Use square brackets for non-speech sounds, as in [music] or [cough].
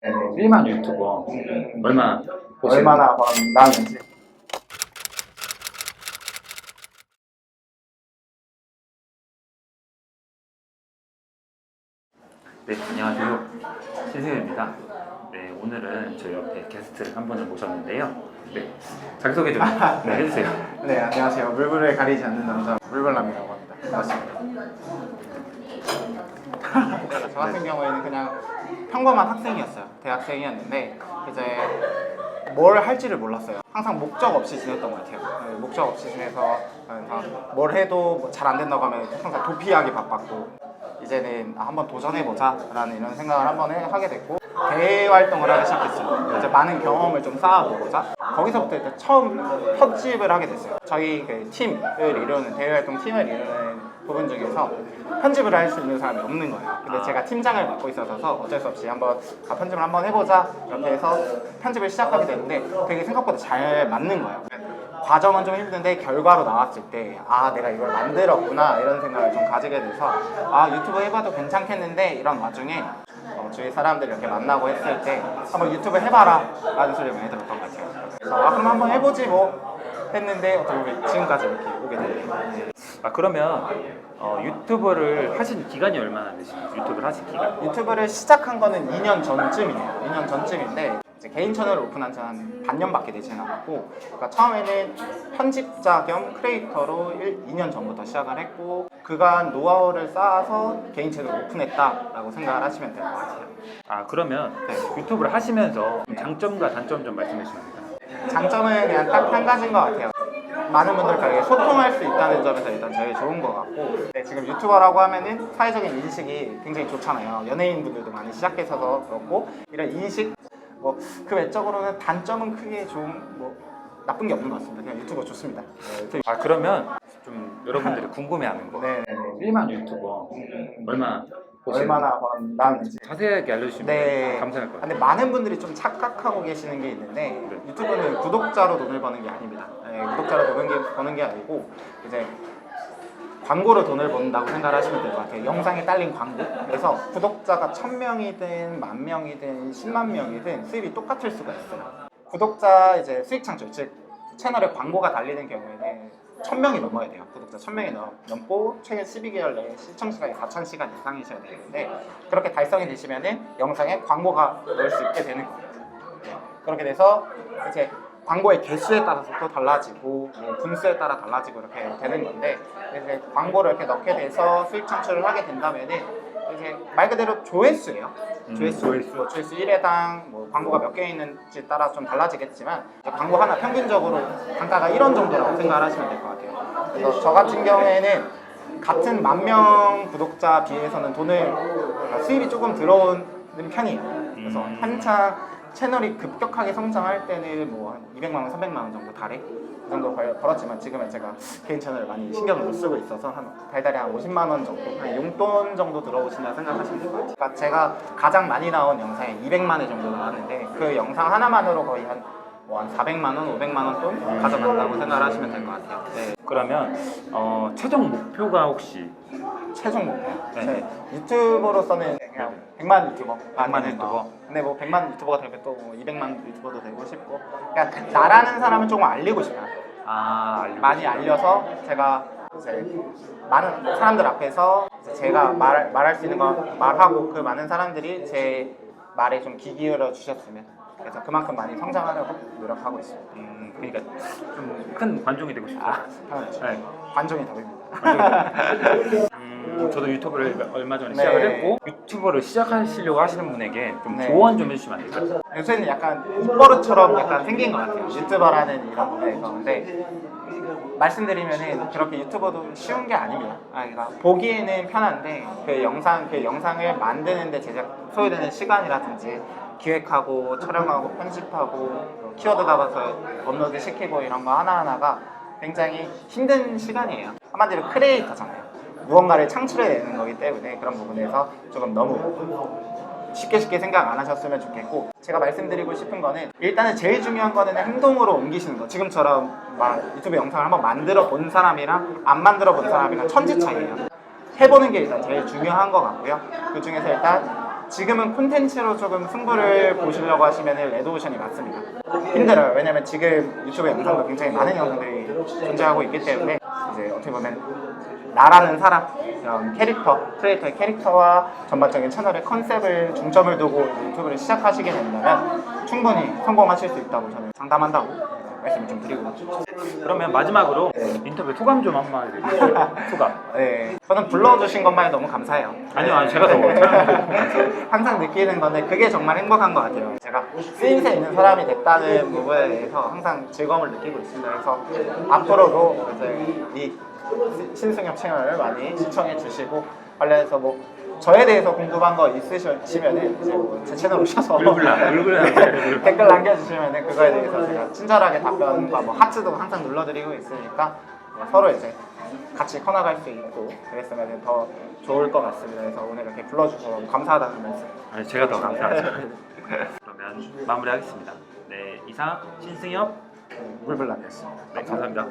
네, 1만 유튜버 얼마 보시는 얼마나 번 나왔는지 네, 안녕하세요. 신승현입니다. 네, 오늘은 저희 옆에 게스트를 한 분을 모셨는데요. 네, 자기소개 좀 [laughs] 네, 해주세요. 네 안녕하세요 물불을 가리지 않는 남자 물불남이라고 합니다 반갑습니다 저 같은 경우에는 그냥 평범한 학생이었어요. 대학생이었는데 이제 뭘 할지를 몰랐어요. 항상 목적 없이 지냈던 것 같아요. 네, 목적 없이 지내서 뭘 해도 잘 안 된다고 하면 항상 도피하기 바빴고 이제는 아, 한번 도전해보자 라는 이런 생각을 한번 해- 하게 됐고 대외 활동을 하기 시작했어요 이제 많은 경험을 좀 쌓아보고자 거기서부터 일단 처음 편집을 하게 됐어요. 저희 그 팀을 이루는 대외 활동 팀을 이루는 부분 중에서 편집을 할 수 있는 사람이 없는 거예요. 근데 아. 제가 팀장을 맡고 있어서 어쩔 수 없이 한번 아, 편집을 한번 해보자 이렇게 해서 편집을 시작하게 됐는데 되게 생각보다 잘 맞는 거예요. 과정은 좀 힘든데 결과로 나왔을 때 아 내가 이걸 만들었구나 이런 생각을 좀 가지게 돼서 아 유튜브 해봐도 괜찮겠는데 이런 와중에 어, 주위 사람들 이렇게 만나고 했을 때 한번 유튜브 해봐라 라는 소리를 많이 들었던 것 같아요 그래서 아 그럼 한번 해보지 뭐 했는데 어떻게 보면 지금까지 이렇게 오게 됐네요 네. 아 그러면 어, 유튜버를 하신 기간이 얼마나 되시나요? 유튜브를 하신 기간? 유튜브를 시작한 거는 2년 전쯤이에요 2년 전쯤인데 이제 개인 채널을 오픈한 지 한 반년밖에 되지는 않았고 그러니까 처음에는 편집자 겸 크리에이터로 1, 2년 전부터 시작을 했고 그간 노하우를 쌓아서 개인 채널을 오픈했다라고 생각을 하시면 될 것 같아요 아 그러면 네. 유튜브를 하시면서 장점과 단점 좀 말씀해 주시면 됩니다. 장점은 그냥 딱 한 가지인 것 같아요. 많은 분들과 소통할 수 있다는 점에서 일단 제일 좋은 것 같고 네, 지금 유튜버라고 하면은 사회적인 인식이 굉장히 좋잖아요. 연예인분들도 많이 시작해서 그렇고 이런 인식 뭐 그 외적으로는 단점은 크게 좀뭐 나쁜 게 없는 것 같습니다. 그냥 유튜버 좋습니다. 네, 아 그러면 좀 여러분들이 궁금해하는 거. 네, 네. 1만 유튜버 얼마 얼마나 번 나왔는지 자세하게 알려주시면 네. 감사할 것 같아요. 근데 많은 분들이 좀 착각하고 계시는 게 있는데 유튜브는 구독자로 돈을 버는 게 아닙니다. 네, 구독자로 버는 게, 버는 게 아니고 이제 광고로 돈을 번다고 생각을 하시면 될 것 같아요. 영상에 딸린 광고. 그래서 구독자가 1000명이든 만 명이든 10만 명이든 수입이 똑같을 수가 있어요. 구독자 이제 수익 창출 즉 채널에 광고가 달리는 경우에는 1000명이 넘어야 돼요. 구독자 1000명이 넘, 넘고 최근 12개월 내에 시청 시간이 4000시간 이상이셔야 되는데 그렇게 달성이 되시면은 영상에 광고가 넣을 수 있게 되는 거예요. 네. 그렇게 돼서 이제 광고의 개수에 따라서 또 달라지고 뭐 분수에 따라 달라지고 이렇게 되는 건데 이제 광고를 이렇게 넣게 돼서 수익 창출을 하게 된다면은 이제 말 그대로 조회수예요. 음, 조회수, 조회수. 뭐 조회수 1회당 뭐 광고가 몇 개 있는지 따라 좀 달라지겠지만 광고 하나 평균적으로 단가가 1원 정도라고 생각을 하시면 될 것 같아요. 그래서 저 같은 경우에는 같은 만 명 구독자 비해서는 돈을 그러니까 수입이 조금 들어오는 편이에요. 그래서 음. 한창 채널이 급격하게 성장할 때는 뭐 한 200만 원, 300만 원 정도 달에 그 정도 벌- 벌었지만 지금은 제가 개인 채널을 많이 신경을 못 쓰고 있어서 한 달달에 한 50만 원 정도, 한 용돈 정도 들어오신다 생각하시면 될 것 같아요. 그러니까 제가 가장 많이 나온 영상이 200만 회 정도 나왔는데 그 영상 하나만으로 거의 한 뭐한 400만 원, 500만 원 돈 가져간다고 생각을 하시면 될 것 같아요. 네. 그러면 어, 최종 목표가 혹시 최종 목표. 네. 네. 유튜버로서는 그냥 100만 유튜버. 100만 유튜버. 근데 뭐 100만 유튜버가 되면 또뭐 200만 유튜버도 되고 싶고. 그러니까 나라는 사람을 조금 알리고 싶어요. 아 알리고 많이 알려서 제가 이제 많은 사람들 앞에서 이제 제가 말, 말할 수 있는 거 말하고 그 많은 사람들이 제 말에 좀 귀 기울여 주셨으면 그래서 그만큼 많이 성장하려고 노력하고 있습니다. 음, 그러니까 좀 큰 관종이 되고 싶다. 아, 당연하죠. 네. 관종이 답입니다. [laughs] 음, 저도 유튜브를 얼마 전에 네. 시작을 했고 유튜버를 시작하시려고 하시는 분에게 좀 네. 조언 좀 해주시면 안 될까요? 요새는 약간 입버릇처럼 약간 생긴 것 같아요. 유튜버라는 이런 거에서. 근데 말씀드리면은 그렇게 유튜버도 쉬운 게 아닙니다. 아, 그러니까 보기에는 편한데 그 영상 그 영상을 만드는데 제작 소요되는 시간이라든지 기획하고 촬영하고 편집하고 키워드 잡아서 업로드 시키고 이런 거 하나 하나가 굉장히 힘든 시간이에요. 한마디로 크리에이터잖아요. 무언가를 창출해내는 거기 때문에 그런 부분에서 조금 너무 쉽게 쉽게 생각 안 하셨으면 좋겠고 제가 말씀드리고 싶은 거는 일단은 제일 중요한 거는 행동으로 옮기시는 거 지금처럼 막 유튜브 영상을 한번 만들어 본 사람이랑 안 만들어 본 사람이랑 천지 차이예요 해보는 게 일단 제일 중요한 것 같고요 그 중에서 일단 지금은 콘텐츠로 조금 승부를 보시려고 하시면 레드오션이 맞습니다. 힘들어요. 왜냐면 지금 유튜브 영상도 굉장히 많은 영상들이 존재하고 있기 때문에 이제 어떻게 보면 나라는 사람, 이런 캐릭터, 크리에이터의 캐릭터와 전반적인 채널의 컨셉을 중점을 두고 유튜브를 시작하시게 된다면 충분히 성공하실 수 있다고 저는 장담한다고 말씀을 좀 드리고 그러면 마지막으로 인터뷰 소감 좀 한마디 해주세요. [laughs] 소감. 네, 저는 불러주신 것만이 너무 감사해요. 아니요, 아니 제가 더 [laughs] 항상 느끼는 건데 그게 정말 행복한 것 같아요. 제가 쓰임새 있는 사람이 됐다는 부분에 대해서 항상 즐거움을 느끼고 있습니다. 그래서 앞으로도 이제 이 신승엽 채널을 많이 시청해 주시고 관련해서 뭐 저에 대해서 궁금한 거 있으시면 이제 뭐제 채널 오셔서. [laughs] 네, [laughs] 댓글 남겨주시면 그거에 대해서 제가 친절하게 답변과 뭐 하트도 항상 눌러드리고 있으니까 뭐 서로 이제 같이 커나갈 수 있고 그랬으면 더 좋을 것 같습니다. 그래서 오늘 이렇게 불러주셔서 너무 감사하다는 말씀. 아니 제가 더 감사하죠. [laughs] 그러면 마무리하겠습니다. 네, 이상 신승엽 물불남이었습니다. 네, 감사합니다.